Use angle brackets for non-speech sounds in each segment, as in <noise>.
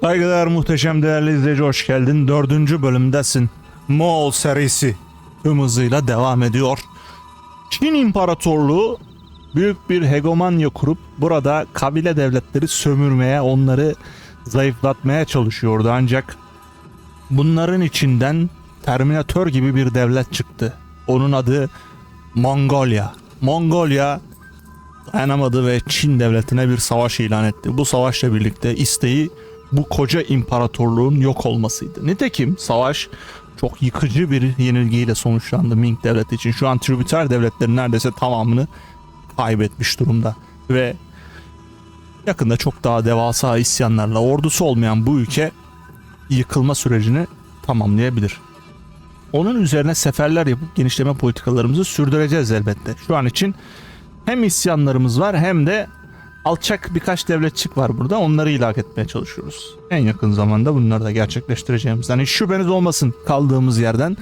Saygıdeğer muhteşem değerli izleyici hoş geldin. Dördüncü bölümdesin. Moğol serisi tüm hızıyla devam ediyor. Çin İmparatorluğu büyük bir hegemonya kurup burada kabile devletleri sömürmeye, onları zayıflatmaya çalışıyordu. Ancak bunların içinden Terminator gibi bir devlet çıktı. Onun adı Mongolia. Mongolia dayanamadı ve Çin devletine bir savaş ilan etti. Bu savaşla birlikte isteği bu koca imparatorluğun yok olmasıydı. Nitekim savaş çok yıkıcı bir yenilgiyle sonuçlandı Ming devleti için. Şu an tribüter devletlerin neredeyse tamamını kaybetmiş durumda. Ve yakında çok daha devasa isyanlarla ordusu olmayan bu ülke yıkılma sürecini tamamlayabilir. Onun üzerine seferler yapıp genişleme politikalarımızı sürdüreceğiz elbette. Şu an için hem isyanlarımız var hem de alçak birkaç devletçik var burada. Onları ilak etmeye çalışıyoruz. En yakın zamanda bunları da gerçekleştireceğimizden hiç şüpheniz olmasın. Kaldığımız yerden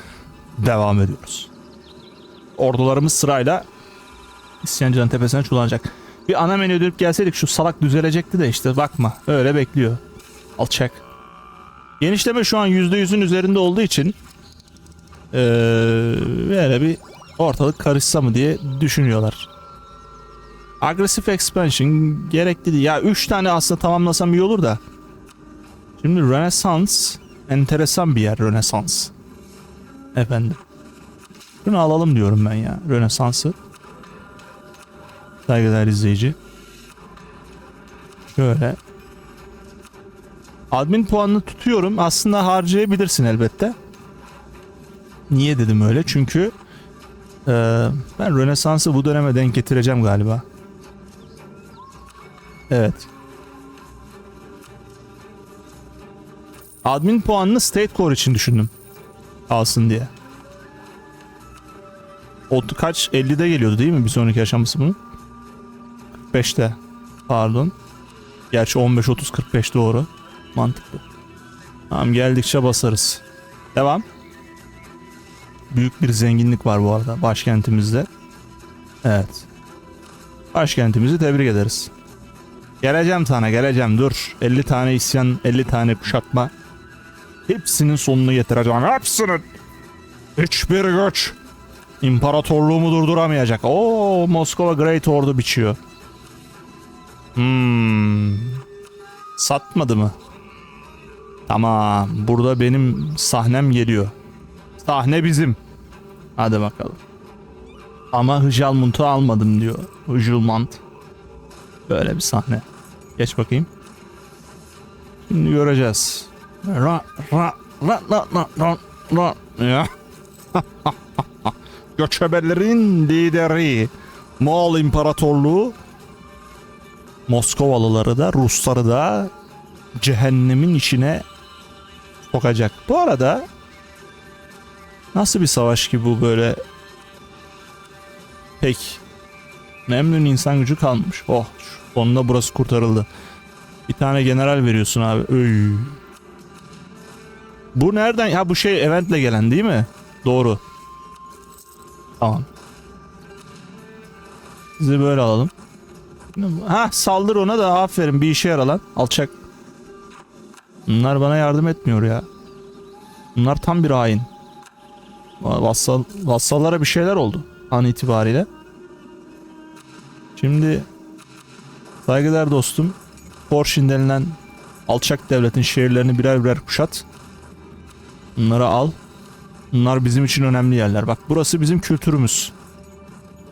devam ediyoruz. Ordularımız sırayla isyancının tepesine çullanacak. Bir ana menüye dönüp gelseydik şu salak düzelecekti de işte bakma öyle bekliyor. Alçak. Genişleme şu an %100'ün üzerinde olduğu için ee, böyle bir ortalık karışsa mı diye düşünüyorlar. Agresif expansion gerekli değil. Ya 3 tane aslında tamamlasam iyi olur da. Şimdi Rönesans enteresan bir yer Rönesans. Efendim. Bunu alalım diyorum ben ya Rönesans'ı. Saygıdeğer izleyici. Şöyle. Admin puanını tutuyorum. Aslında harcayabilirsin elbette. Niye dedim öyle? Çünkü eee, ben Rönesans'ı bu döneme denk getireceğim galiba. Evet. Admin puanını State Core için düşündüm. Alsın diye. O kaç? 50'de geliyordu değil mi bir sonraki aşaması bunun? 45'te. Pardon. Gerçi 15 30 45 doğru. Mantıklı. Tamam geldikçe basarız. Devam. Büyük bir zenginlik var bu arada başkentimizde. Evet. Başkentimizi tebrik ederiz. Geleceğim sana geleceğim dur. 50 tane isyan 50 tane kuşatma. Hepsinin sonunu getireceğim. Hepsinin. Hiçbir güç imparatorluğumu durduramayacak. Oo Moskova Great Ordu biçiyor. Hmm. Satmadı mı? Tamam. Burada benim sahnem geliyor. Sahne bizim. Hadi bakalım. Ama Hıjalmunt'u almadım diyor. Hıjalmant. Böyle bir sahne. Geç bakayım. Şimdi göreceğiz. Ra ra ra ra ra ra ra ya. <laughs> Göçebelerin lideri Moğol İmparatorluğu Moskovalıları da Rusları da cehennemin içine sokacak. Bu arada nasıl bir savaş ki bu böyle pek memnun insan gücü kalmış. Oh sonunda burası kurtarıldı. Bir tane general veriyorsun abi. Öy. Bu nereden? Ya bu şey eventle gelen değil mi? Doğru. Tamam. Sizi böyle alalım. Ha saldır ona da aferin bir işe yara lan. Alçak. Bunlar bana yardım etmiyor ya. Bunlar tam bir hain. Vassal, vassallara bir şeyler oldu an itibariyle. Şimdi saygıdeğer dostum Porsche denilen alçak devletin şehirlerini birer birer kuşat. Bunları al. Bunlar bizim için önemli yerler. Bak burası bizim kültürümüz.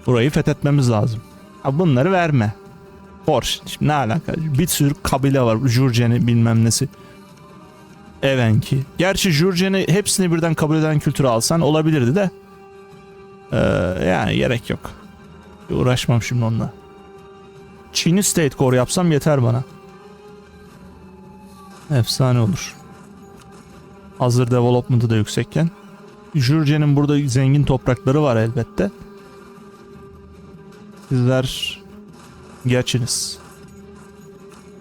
Burayı fethetmemiz lazım. Ha bunları verme. Porsche. Şimdi ne alaka? Bir sürü kabile var. Jurjeni bilmem nesi. Evenki. Gerçi Jurjeni hepsini birden kabul eden kültürü alsan olabilirdi de. Ee, yani gerek yok. Uğraşmam şimdi onunla. Çin'i State Core yapsam yeter bana. Efsane olur. Hazır development'ı da yüksekken. Jurjen'in burada zengin toprakları var elbette. Sizler geçiniz.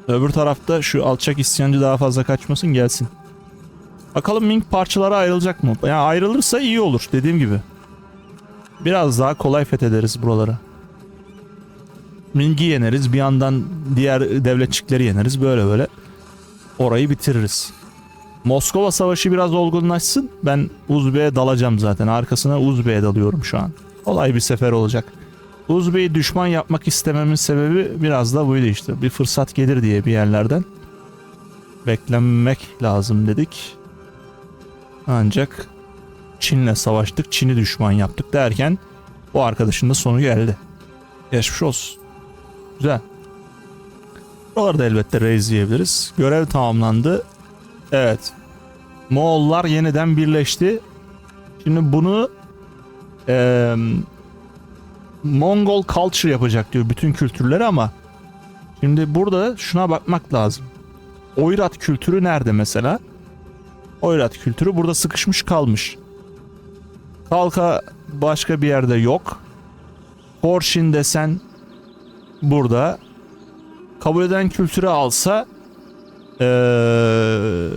Öbür tarafta şu alçak isyancı daha fazla kaçmasın gelsin. Bakalım Ming parçalara ayrılacak mı? Yani ayrılırsa iyi olur dediğim gibi. Biraz daha kolay fethederiz buraları. Ming'i yeneriz bir yandan diğer devletçikleri yeneriz böyle böyle. orayı bitiririz. Moskova Savaşı biraz olgunlaşsın. Ben Uzbek'e dalacağım zaten. Arkasına Uzbek'e dalıyorum şu an. Olay bir sefer olacak. Uzbek'i düşman yapmak istememin sebebi biraz da buydu işte. Bir fırsat gelir diye bir yerlerden. Beklenmek lazım dedik. Ancak Çin'le savaştık. Çin'i düşman yaptık derken o arkadaşın da sonu geldi. Geçmiş olsun. Güzel. Oralarda elbette reis diyebiliriz. Görev tamamlandı. Evet. Moğollar yeniden birleşti. Şimdi bunu eee Mongol culture yapacak diyor bütün kültürleri ama şimdi burada şuna bakmak lazım. Oyrat kültürü nerede mesela? Oyrat kültürü burada sıkışmış kalmış. Kalka başka bir yerde yok. Horshin desen burada. Kabul eden kültürü alsa eee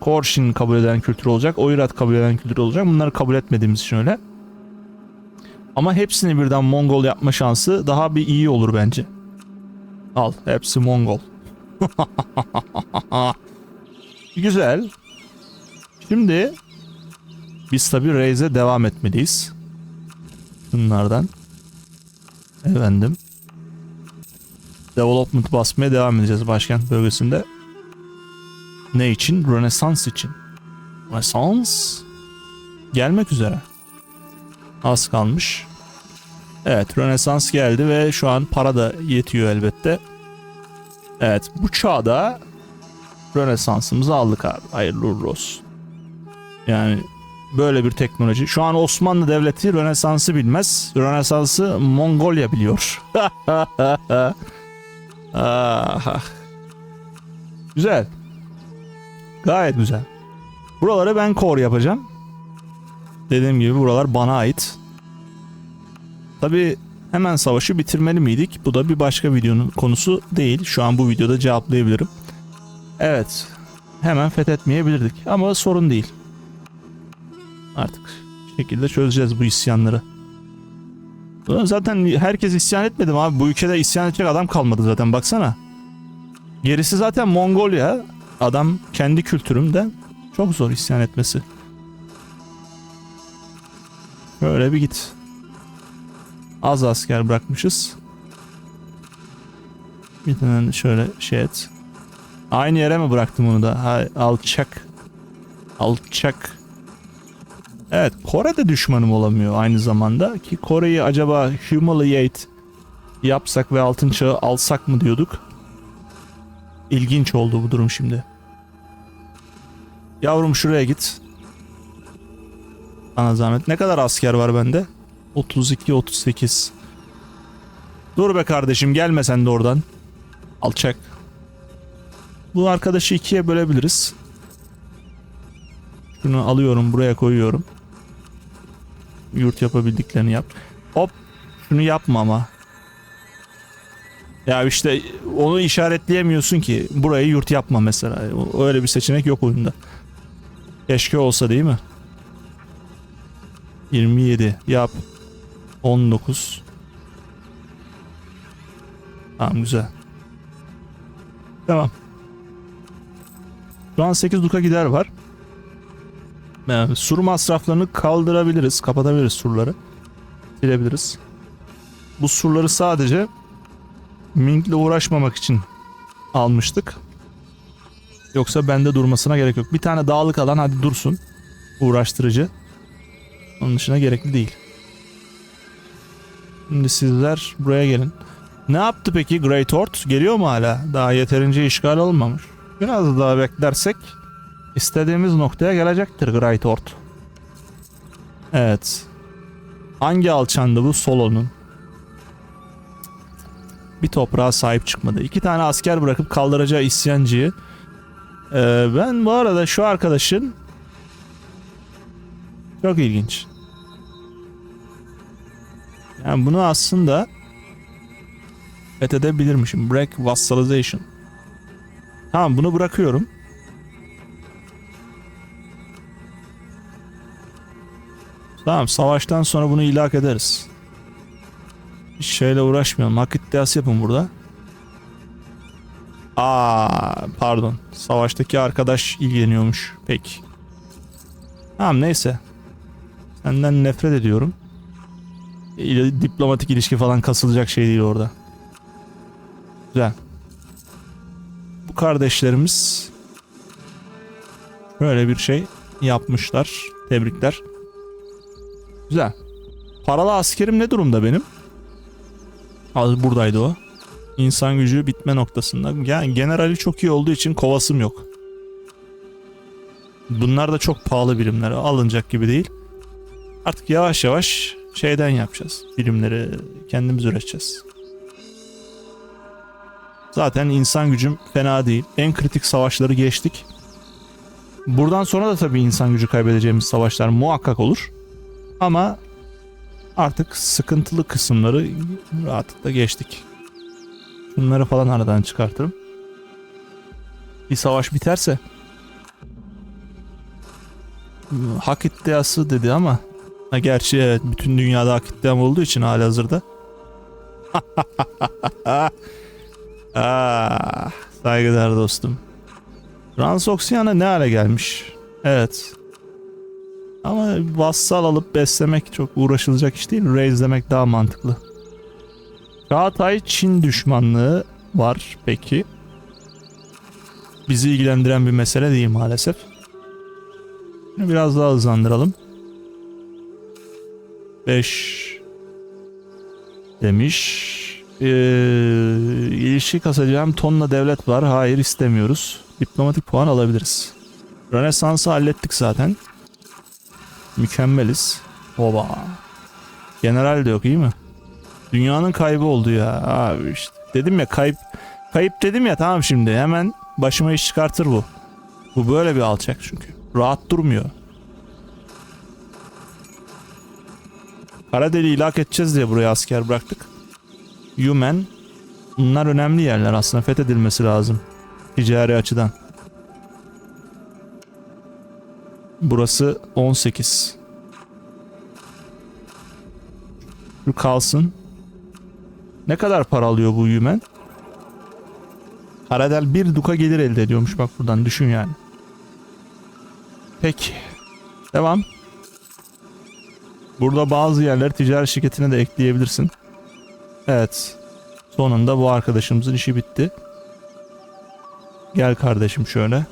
Korshin kabul eden kültür olacak. Oyrat kabul eden kültür olacak. Bunları kabul etmediğimiz için öyle. Ama hepsini birden Mongol yapma şansı daha bir iyi olur bence. Al hepsi Mongol. <laughs> Güzel. Şimdi biz tabi Raze'e devam etmeliyiz. Bunlardan. Efendim. Development basmaya devam edeceğiz başkent bölgesinde. Ne için? Rönesans için. Rönesans gelmek üzere. Az kalmış. Evet Rönesans geldi ve şu an para da yetiyor elbette. Evet bu çağda Rönesansımızı aldık abi. Hayırlı uğurlu olsun. Yani böyle bir teknoloji. Şu an Osmanlı Devleti Rönesans'ı bilmez. Rönesans'ı Mongolia biliyor. <laughs> Ah. güzel. Gayet güzel. Buraları ben core yapacağım. Dediğim gibi buralar bana ait. Tabi hemen savaşı bitirmeli miydik? Bu da bir başka videonun konusu değil. Şu an bu videoda cevaplayabilirim. Evet. Hemen fethetmeyebilirdik ama sorun değil. Artık şekilde çözeceğiz bu isyanları. Zaten herkes isyan etmedi mi abi? Bu ülkede isyan edecek adam kalmadı zaten baksana. Gerisi zaten Mongolia. Adam kendi kültürümden çok zor isyan etmesi. Böyle bir git. Az asker bırakmışız. Bir tane şöyle şey et. Aynı yere mi bıraktım onu da? Ha, alçak. Alçak. Evet Kore de düşmanım olamıyor aynı zamanda. Ki Kore'yi acaba humiliate yapsak ve altın çağı alsak mı diyorduk. İlginç oldu bu durum şimdi. Yavrum şuraya git. Bana zahmet. Ne kadar asker var bende? 32 38. Dur be kardeşim gelme sen de oradan. Alçak. Bu arkadaşı ikiye bölebiliriz. Şunu alıyorum buraya koyuyorum. Yurt yapabildiklerini yap. Hop. Şunu yapma ama. Ya işte onu işaretleyemiyorsun ki. Burayı yurt yapma mesela. Öyle bir seçenek yok oyunda. Keşke olsa değil mi? 27 yap. 19 Tamam güzel. Tamam. Şu an 8 duka gider var. Yani sur masraflarını kaldırabiliriz. Kapatabiliriz surları. Silebiliriz. Bu surları sadece Ming'le uğraşmamak için almıştık. Yoksa bende durmasına gerek yok. Bir tane dağlık alan hadi dursun. Uğraştırıcı. Onun dışına gerekli değil. Şimdi sizler buraya gelin. Ne yaptı peki Great Horde? Geliyor mu hala? Daha yeterince işgal olmamış. Biraz daha beklersek istediğimiz noktaya gelecektir Great Horde. Evet. Hangi alçandı bu? Solo'nun. Bir toprağa sahip çıkmadı. İki tane asker bırakıp kaldıracağı isyancıyı. Ee, ben bu arada şu arkadaşın çok ilginç. Yani bunu aslında fethedebilirmişim. Break vassalization. Tamam bunu bırakıyorum. Tamam savaştan sonra bunu ilak ederiz. Hiç şeyle uğraşmayalım. Hak iddiası yapın burada. Aa pardon. Savaştaki arkadaş ilgileniyormuş. Peki. Tamam neyse. Senden nefret ediyorum. İl- Diplomatik ilişki falan kasılacak şey değil orada. Güzel. Bu kardeşlerimiz böyle bir şey yapmışlar. Tebrikler. Güzel. Paralı askerim ne durumda benim? Az buradaydı o. İnsan gücü bitme noktasında. Yani generali çok iyi olduğu için kovasım yok. Bunlar da çok pahalı birimler. Alınacak gibi değil. Artık yavaş yavaş şeyden yapacağız. Birimleri kendimiz üreteceğiz. Zaten insan gücüm fena değil. En kritik savaşları geçtik. Buradan sonra da tabii insan gücü kaybedeceğimiz savaşlar muhakkak olur. Ama artık sıkıntılı kısımları rahatlıkla geçtik. Bunları falan aradan çıkartırım. Bir savaş biterse hak iddiası dedi ama ha, gerçi evet bütün dünyada hak iddiam olduğu için hali hazırda. <laughs> ah, saygıdeğer dostum. Transoksiyana ne hale gelmiş? Evet. Ama vassal alıp beslemek çok uğraşılacak iş değil. Raislemek daha mantıklı. Çağatay Çin düşmanlığı var peki. Bizi ilgilendiren bir mesele değil maalesef. Biraz daha hızlandıralım. 5 demiş. Ee, ilişki kasacağım tonla devlet var. Hayır istemiyoruz. Diplomatik puan alabiliriz. Rönesans'ı hallettik zaten. Mükemmeliz. Oba. General de yok iyi mi? Dünyanın kaybı oldu ya. Abi işte. Dedim ya kayıp. Kayıp dedim ya tamam şimdi. Hemen başıma iş çıkartır bu. Bu böyle bir alçak çünkü. Rahat durmuyor. Karadeli ilak edeceğiz diye buraya asker bıraktık. Yumen. Bunlar önemli yerler aslında. Fethedilmesi lazım. Ticari açıdan. Burası 18. Şu kalsın. Ne kadar para alıyor bu Yumen? Karadel bir duka gelir elde ediyormuş bak buradan düşün yani. Peki. Devam. Burada bazı yerler ticari şirketine de ekleyebilirsin. Evet. Sonunda bu arkadaşımızın işi bitti. Gel kardeşim şöyle.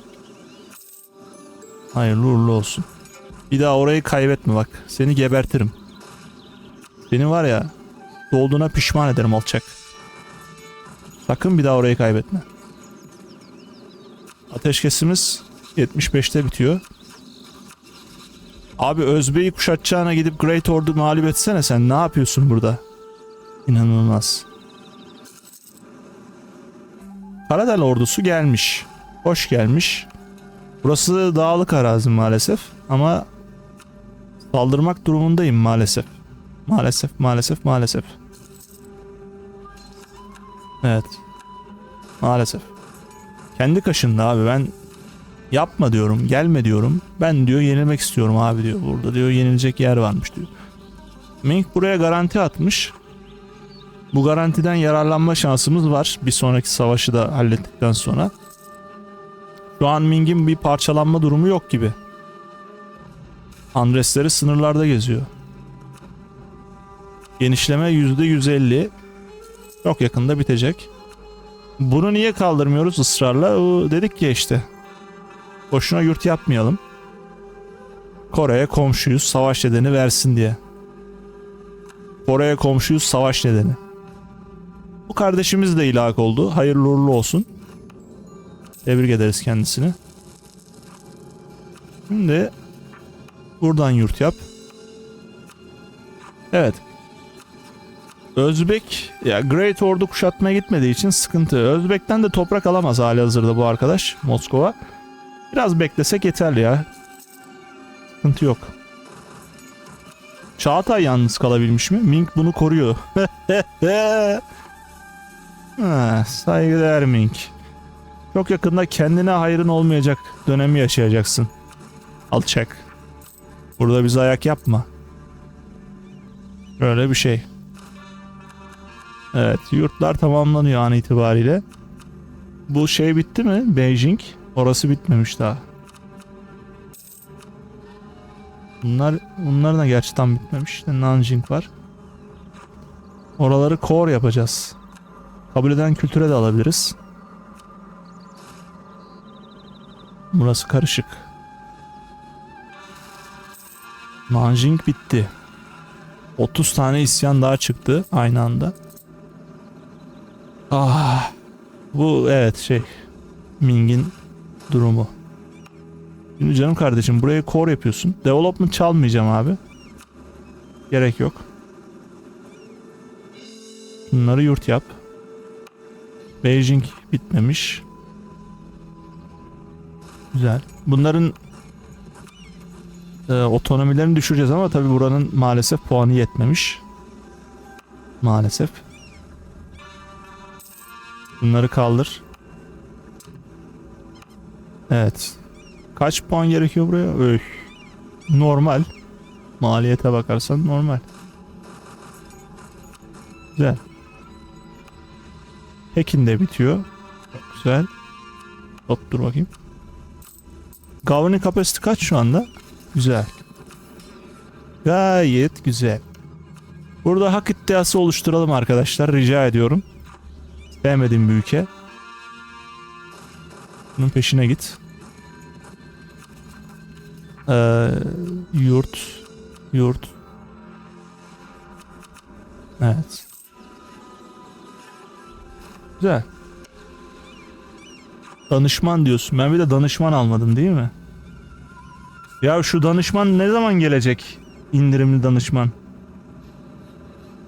Hayırlı uğurlu olsun. Bir daha orayı kaybetme bak. Seni gebertirim. Seni var ya doğduğuna pişman ederim alçak. Sakın bir daha orayı kaybetme. Ateşkesimiz 75'te bitiyor. Abi Özbey'i kuşatacağına gidip Great Ordu mağlup etsene sen. Ne yapıyorsun burada? İnanılmaz. Karadel ordusu gelmiş. Hoş gelmiş. Burası dağlık arazi maalesef. Ama saldırmak durumundayım maalesef. Maalesef, maalesef, maalesef. Evet. Maalesef. Kendi kaşında abi ben yapma diyorum, gelme diyorum. Ben diyor yenilmek istiyorum abi diyor. Burada diyor yenilecek yer varmış diyor. Mink buraya garanti atmış. Bu garantiden yararlanma şansımız var. Bir sonraki savaşı da hallettikten sonra. Şu an Ming'in bir parçalanma durumu yok gibi. Andresleri sınırlarda geziyor. Genişleme %150. Çok yakında bitecek. Bunu niye kaldırmıyoruz ısrarla? O dedik ya işte. Boşuna yurt yapmayalım. Kore'ye komşuyuz savaş nedeni versin diye. Kore'ye komşuyuz savaş nedeni. Bu kardeşimiz de ilhak oldu. Hayırlı uğurlu olsun. Tebrik ederiz kendisini. Şimdi buradan yurt yap. Evet. Özbek ya Great Ordu kuşatmaya gitmediği için sıkıntı. Özbek'ten de toprak alamaz hali hazırda bu arkadaş Moskova. Biraz beklesek yeterli ya. Sıkıntı yok. Çağatay yalnız kalabilmiş mi? Mink bunu koruyor. <laughs> ha, saygıdeğer Mink. Çok yakında kendine hayrın olmayacak dönemi yaşayacaksın. Alçak. Burada bize ayak yapma. Böyle bir şey. Evet yurtlar tamamlanıyor an itibariyle. Bu şey bitti mi? Beijing. Orası bitmemiş daha. Bunlar bunlar da gerçi bitmemiş. İşte Nanjing var. Oraları core yapacağız. Kabul eden kültüre de alabiliriz. Burası karışık. Nanjing bitti. 30 tane isyan daha çıktı aynı anda. Ah. Bu evet şey. Ming'in durumu. Şimdi canım kardeşim buraya core yapıyorsun. Development çalmayacağım abi. Gerek yok. Bunları yurt yap. Beijing bitmemiş. Güzel. Bunların e, otonomilerini düşüreceğiz ama tabi buranın maalesef puanı yetmemiş. Maalesef. Bunları kaldır. Evet. Kaç puan gerekiyor buraya? Öy. Normal. Maliyete bakarsan normal. Güzel. Pekin de bitiyor. Güzel. Hop dur bakayım. Governing capacity kaç şu anda? Güzel. Gayet güzel. Burada hak iddiası oluşturalım arkadaşlar. Rica ediyorum. Sevmediğim bir ülke. Bunun peşine git. Ee, yurt. Yurt. Evet. Güzel. Danışman diyorsun. Ben bir de danışman almadım değil mi? Ya şu danışman ne zaman gelecek? İndirimli danışman.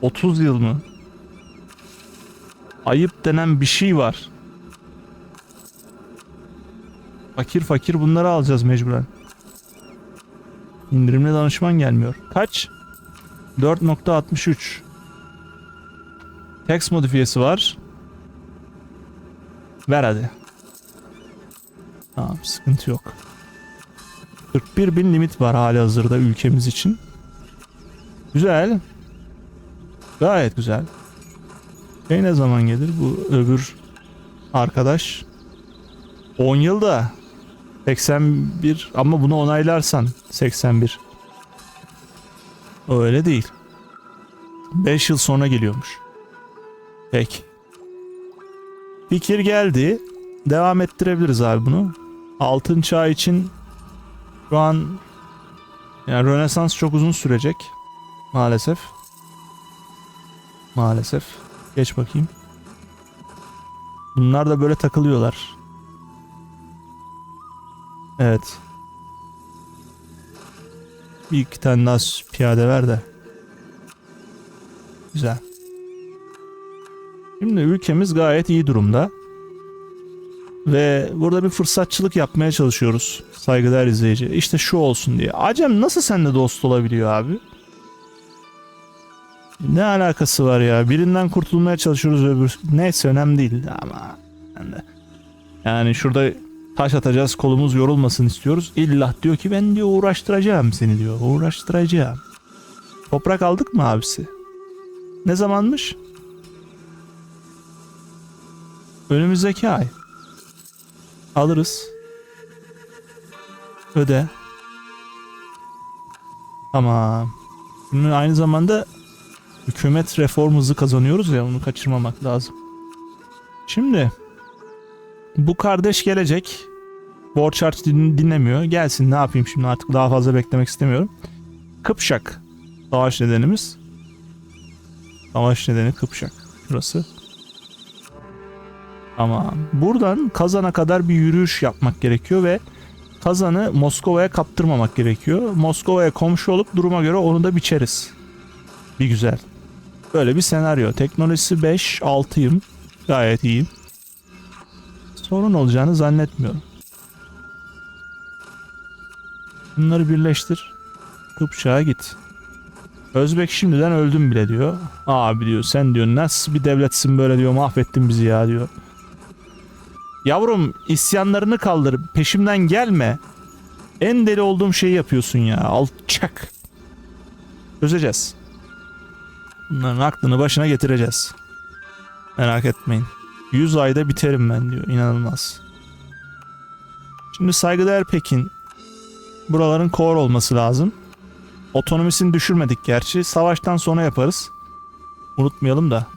30 yıl mı? Ayıp denen bir şey var. Fakir fakir bunları alacağız mecburen. İndirimli danışman gelmiyor. Kaç? 4.63. Text modifiyesi var. Ver hadi. Tamam sıkıntı yok. 41 bin limit var hali hazırda ülkemiz için. Güzel. Gayet güzel. Şey ne zaman gelir bu öbür arkadaş? 10 yılda 81 ama bunu onaylarsan 81. Öyle değil. 5 yıl sonra geliyormuş. Peki. Fikir geldi. Devam ettirebiliriz abi bunu. Altın çağ için şu an yani Rönesans çok uzun sürecek. Maalesef. Maalesef. Geç bakayım. Bunlar da böyle takılıyorlar. Evet. Bir iki tane daha piyade ver de. Güzel. Şimdi ülkemiz gayet iyi durumda. Ve burada bir fırsatçılık yapmaya çalışıyoruz. Saygıdeğer izleyici. İşte şu olsun diye. Acem nasıl seninle dost olabiliyor abi? Ne alakası var ya? Birinden kurtulmaya çalışıyoruz öbür. Neyse önemli değil ama. Yani şurada taş atacağız kolumuz yorulmasın istiyoruz. İllah diyor ki ben diyor uğraştıracağım seni diyor. Uğraştıracağım. Toprak aldık mı abisi? Ne zamanmış? Önümüzdeki ay. Alırız. Öde. Tamam. Şimdi aynı zamanda hükümet reform hızı kazanıyoruz ya onu kaçırmamak lazım. Şimdi bu kardeş gelecek. Borç harç din- dinlemiyor. Gelsin ne yapayım şimdi artık daha fazla beklemek istemiyorum. Kıpşak. Savaş nedenimiz. Savaş nedeni Kıpşak. Şurası. Tamam. Buradan Kazan'a kadar bir yürüyüş yapmak gerekiyor ve Kazan'ı Moskova'ya kaptırmamak gerekiyor. Moskova'ya komşu olup duruma göre onu da biçeriz. Bir güzel. Böyle bir senaryo. Teknolojisi 5, 6'yım. Gayet iyiyim. Sorun olacağını zannetmiyorum. Bunları birleştir. Kıpçak'a git. Özbek şimdiden öldüm bile diyor. Abi diyor sen diyor nasıl bir devletsin böyle diyor mahvettin bizi ya diyor. Yavrum isyanlarını kaldır peşimden gelme. En deli olduğum şeyi yapıyorsun ya alçak. Çözeceğiz. Bunların aklını başına getireceğiz. Merak etmeyin. 100 ayda biterim ben diyor. İnanılmaz. Şimdi saygıdeğer Pekin. Buraların core olması lazım. Otonomisini düşürmedik gerçi. Savaştan sonra yaparız. Unutmayalım da.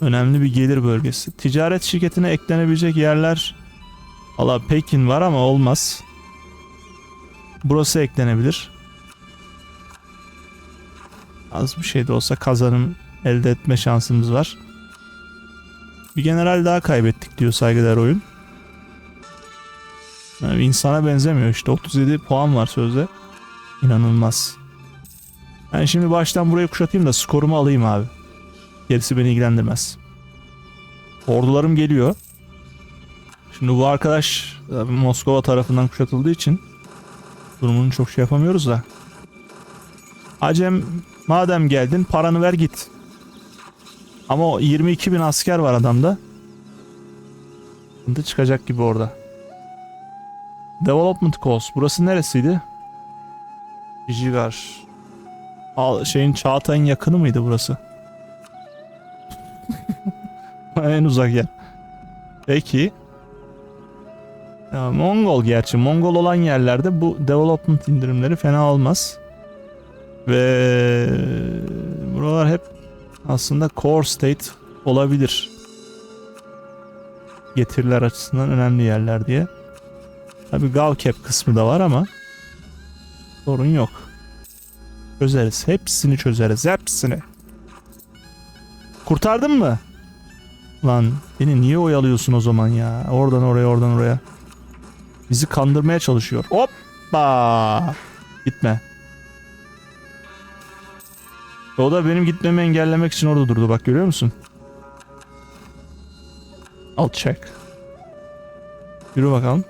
Önemli bir gelir bölgesi. Ticaret şirketine eklenebilecek yerler Valla Pekin var ama olmaz. Burası eklenebilir. Az bir şey de olsa kazanım elde etme şansımız var. Bir general daha kaybettik diyor saygıdeğer oyun. Yani insana benzemiyor işte 37 puan var sözde. İnanılmaz. Ben şimdi baştan burayı kuşatayım da skorumu alayım abi. Gerisi beni ilgilendirmez. Ordularım geliyor. Şimdi bu arkadaş e, Moskova tarafından kuşatıldığı için durumunu çok şey yapamıyoruz da. Acem madem geldin paranı ver git. Ama o 22 bin asker var adamda. Sıkıntı çıkacak gibi orada. Development Coast. Burası neresiydi? Jigar. Şeyin Çağatay'ın yakını mıydı burası? <laughs> en uzak yer. Peki. Ya, Mongol gerçi. Mongol olan yerlerde bu development indirimleri fena olmaz. Ve buralar hep aslında core state olabilir. Getiriler açısından önemli yerler diye. Tabi Gavkep kısmı da var ama sorun yok. Çözeriz. Hepsini çözeriz. Hepsini. Kurtardın mı? Lan beni niye oyalıyorsun o zaman ya? Oradan oraya oradan oraya. Bizi kandırmaya çalışıyor. Hoppa! Gitme. O da benim gitmemi engellemek için orada durdu bak görüyor musun? Al check. Yürü bakalım.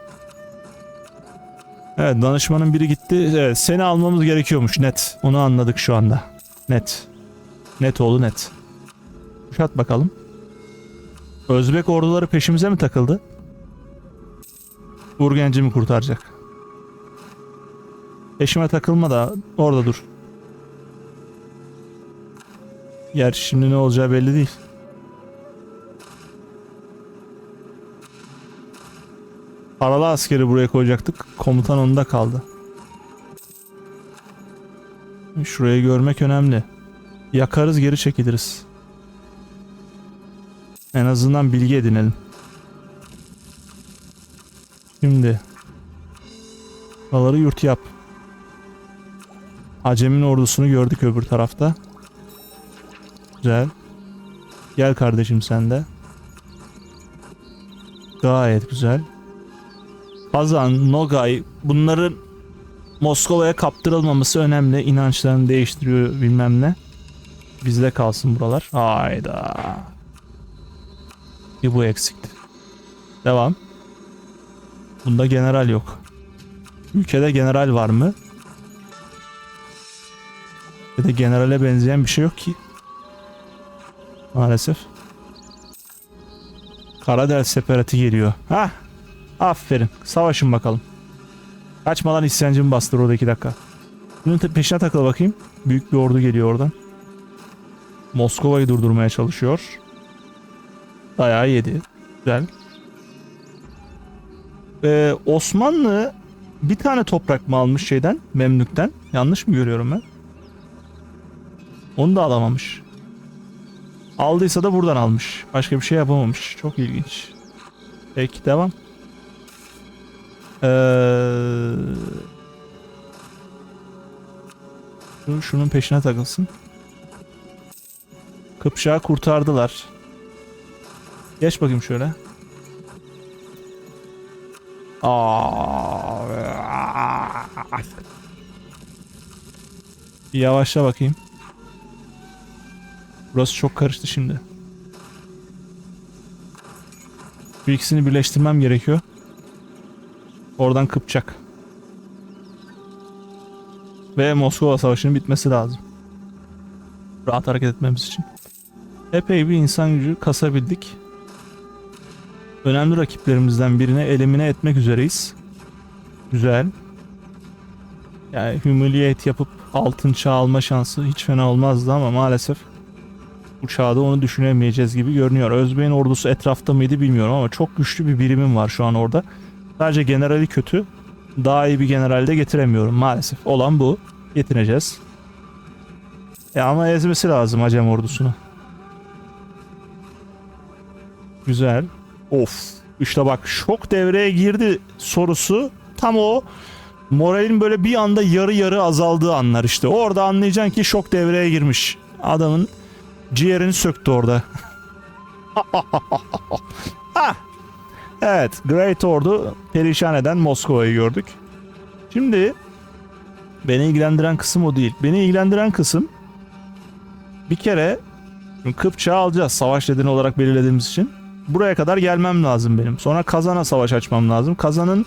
Evet danışmanın biri gitti. Evet seni almamız gerekiyormuş net. Onu anladık şu anda. Net. Net oldu net. Kuşat bakalım. Özbek orduları peşimize mi takıldı? Urgenci mi kurtaracak? Peşime takılma da orada dur. Gerçi şimdi ne olacağı belli değil. Paralı askeri buraya koyacaktık. Komutan onda kaldı. Şurayı görmek önemli. Yakarız geri çekiliriz. En azından bilgi edinelim. Şimdi. Buraları yurt yap. Acem'in ordusunu gördük öbür tarafta. Güzel. Gel kardeşim sen de. Gayet güzel. Kazan, Nogay bunların Moskova'ya kaptırılmaması önemli. İnançlarını değiştiriyor bilmem ne. Bizde kalsın buralar. Hayda. Bir bu eksikti. Devam. Bunda general yok. Ülkede general var mı? Ya da generale benzeyen bir şey yok ki. Maalesef. Karadel separati geliyor. Hah. Aferin. Savaşın bakalım. Kaçmadan isyancımı bastır orada iki dakika. Bunun peşine takıl bakayım. Büyük bir ordu geliyor oradan. Moskova'yı durdurmaya çalışıyor. Dayağı yedi. Güzel. Ee, Osmanlı bir tane toprak mı almış şeyden? Memlük'ten. Yanlış mı görüyorum ben? Onu da alamamış. Aldıysa da buradan almış. Başka bir şey yapamamış. Çok ilginç. Peki devam. Ee, şu- şunun peşine takılsın. Kıpşağı kurtardılar. Geç bakayım şöyle. Bir yavaşla bakayım. Burası çok karıştı şimdi. Bu ikisini birleştirmem gerekiyor. Oradan Kıpçak. Ve Moskova Savaşı'nın bitmesi lazım. Rahat hareket etmemiz için. Epey bir insan gücü kasabildik. Önemli rakiplerimizden birine elimine etmek üzereyiz. Güzel. Yani humiliate yapıp altın çağ alma şansı hiç fena olmazdı ama maalesef Bu çağda onu düşünemeyeceğiz gibi görünüyor. Özbey'in ordusu etrafta mıydı bilmiyorum ama çok güçlü bir birimim var şu an orada. Sadece generali kötü. Daha iyi bir general de getiremiyorum maalesef. Olan bu. Getireceğiz. E ama ezmesi lazım Acem ordusunu. Güzel. Of. İşte bak şok devreye girdi sorusu tam o moralin böyle bir anda yarı yarı azaldığı anlar işte. Orada anlayacaksın ki şok devreye girmiş. Adamın ciğerini söktü orada. <laughs> ah. Evet, Great Ordu perişan eden Moskova'yı gördük. Şimdi beni ilgilendiren kısım o değil. Beni ilgilendiren kısım bir kere Kıpçak'ı alacağız savaş nedeni olarak belirlediğimiz için. Buraya kadar gelmem lazım benim. Sonra Kazan'a savaş açmam lazım. Kazan'ın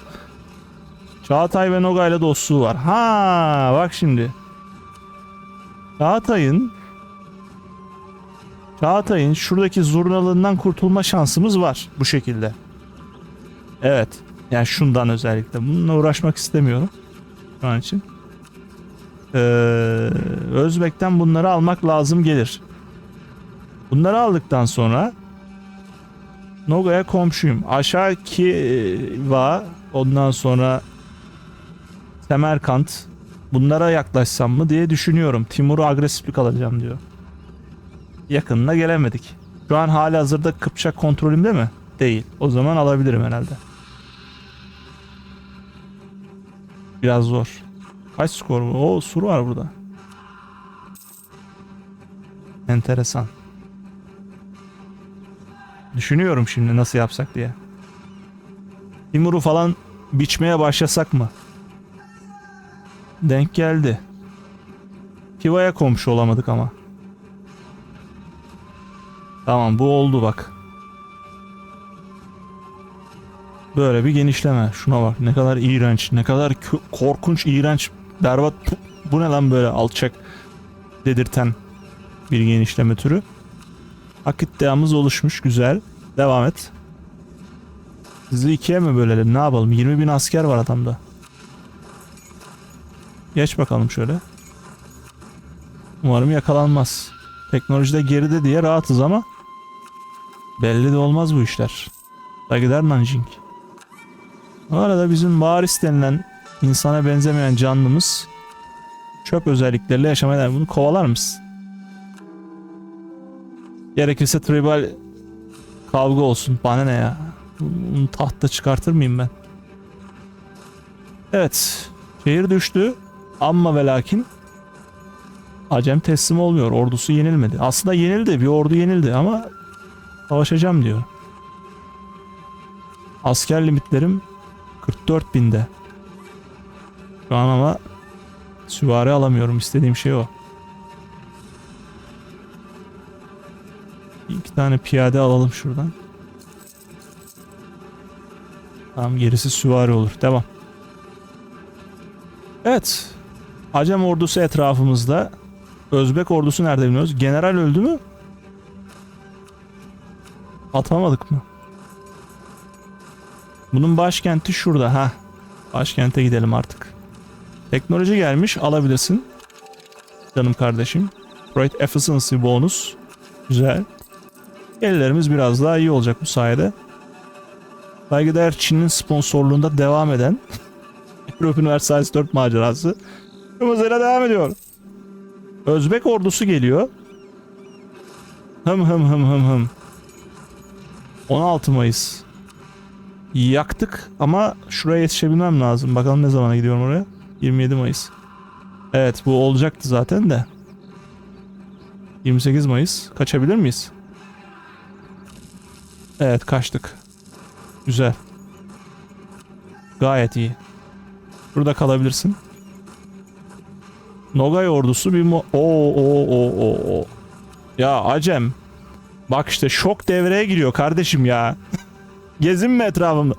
Çağatay ve Nogay'la dostluğu var. Ha, bak şimdi. Çağatay'ın Çağatay'ın şuradaki zurnalığından kurtulma şansımız var bu şekilde. Evet. Yani şundan özellikle. Bununla uğraşmak istemiyorum. Şu an için. Ee, Özbek'ten bunları almak lazım gelir. Bunları aldıktan sonra Noga'ya komşuyum. Aşağı Kiva ondan sonra Semerkant bunlara yaklaşsam mı diye düşünüyorum. Timur'u agresiflik alacağım diyor. Yakınına gelemedik. Şu an hala hazırda Kıpçak kontrolümde mi? Değil. O zaman alabilirim herhalde. Biraz zor. Kaç skor bu? O sur var burada. Enteresan. Düşünüyorum şimdi nasıl yapsak diye. Timur'u falan biçmeye başlasak mı? Denk geldi. Kiva'ya komşu olamadık ama. Tamam bu oldu bak. Böyle bir genişleme. Şuna bak ne kadar iğrenç, ne kadar korkunç, iğrenç, berbat. Bu, bu ne lan böyle alçak dedirten bir genişleme türü. Hak iddiamız oluşmuş. Güzel. Devam et. Sizi ikiye mi bölelim? Ne yapalım? 20 bin asker var adamda. Geç bakalım şöyle. Umarım yakalanmaz. Teknolojide geride diye rahatız ama belli de olmaz bu işler. Saygıdeğer Nanjing. Bu arada bizim varis denilen insana benzemeyen canlımız çöp özellikleriyle yaşamaya devam. Bunu kovalar mısın? Gerekirse tribal kavga olsun. Bana ne ya? Bunu tahta çıkartır mıyım ben? Evet. Şehir düştü. Amma ve lakin Acem teslim olmuyor. Ordusu yenilmedi. Aslında yenildi. Bir ordu yenildi ama savaşacağım diyor. Asker limitlerim 44 binde. Şu an ama süvari alamıyorum. İstediğim şey o. İki tane piyade alalım şuradan. Tamam gerisi süvari olur. Devam. Evet. Acem ordusu etrafımızda. Özbek ordusu nerede bilmiyoruz. General öldü mü? Atamadık mı? Bunun başkenti şurada. ha. Başkente gidelim artık. Teknoloji gelmiş. Alabilirsin. Canım kardeşim. Great Efficiency bonus. Güzel. Ellerimiz biraz daha iyi olacak bu sayede. Saygıdeğer Çin'in sponsorluğunda devam eden <laughs> Europe Universalis 4 macerası tüm hızıyla devam ediyor. Özbek ordusu geliyor. Hım hım hım hım hım. 16 Mayıs. Yaktık ama şuraya yetişebilmem lazım. Bakalım ne zamana gidiyorum oraya. 27 Mayıs. Evet bu olacaktı zaten de. 28 Mayıs. Kaçabilir miyiz? Evet kaçtık. Güzel. Gayet iyi. Burada kalabilirsin. Nogay ordusu bir mo... Oo oo oo oo oo. Ya Acem. Bak işte şok devreye giriyor kardeşim ya. Gezinme etrafımda.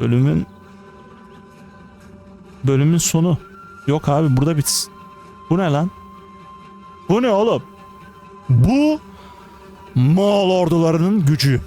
Bölümün bölümün sonu. Yok abi burada bitsin. Bu ne lan? Bu ne oğlum? Bu Moğol ordularının gücü.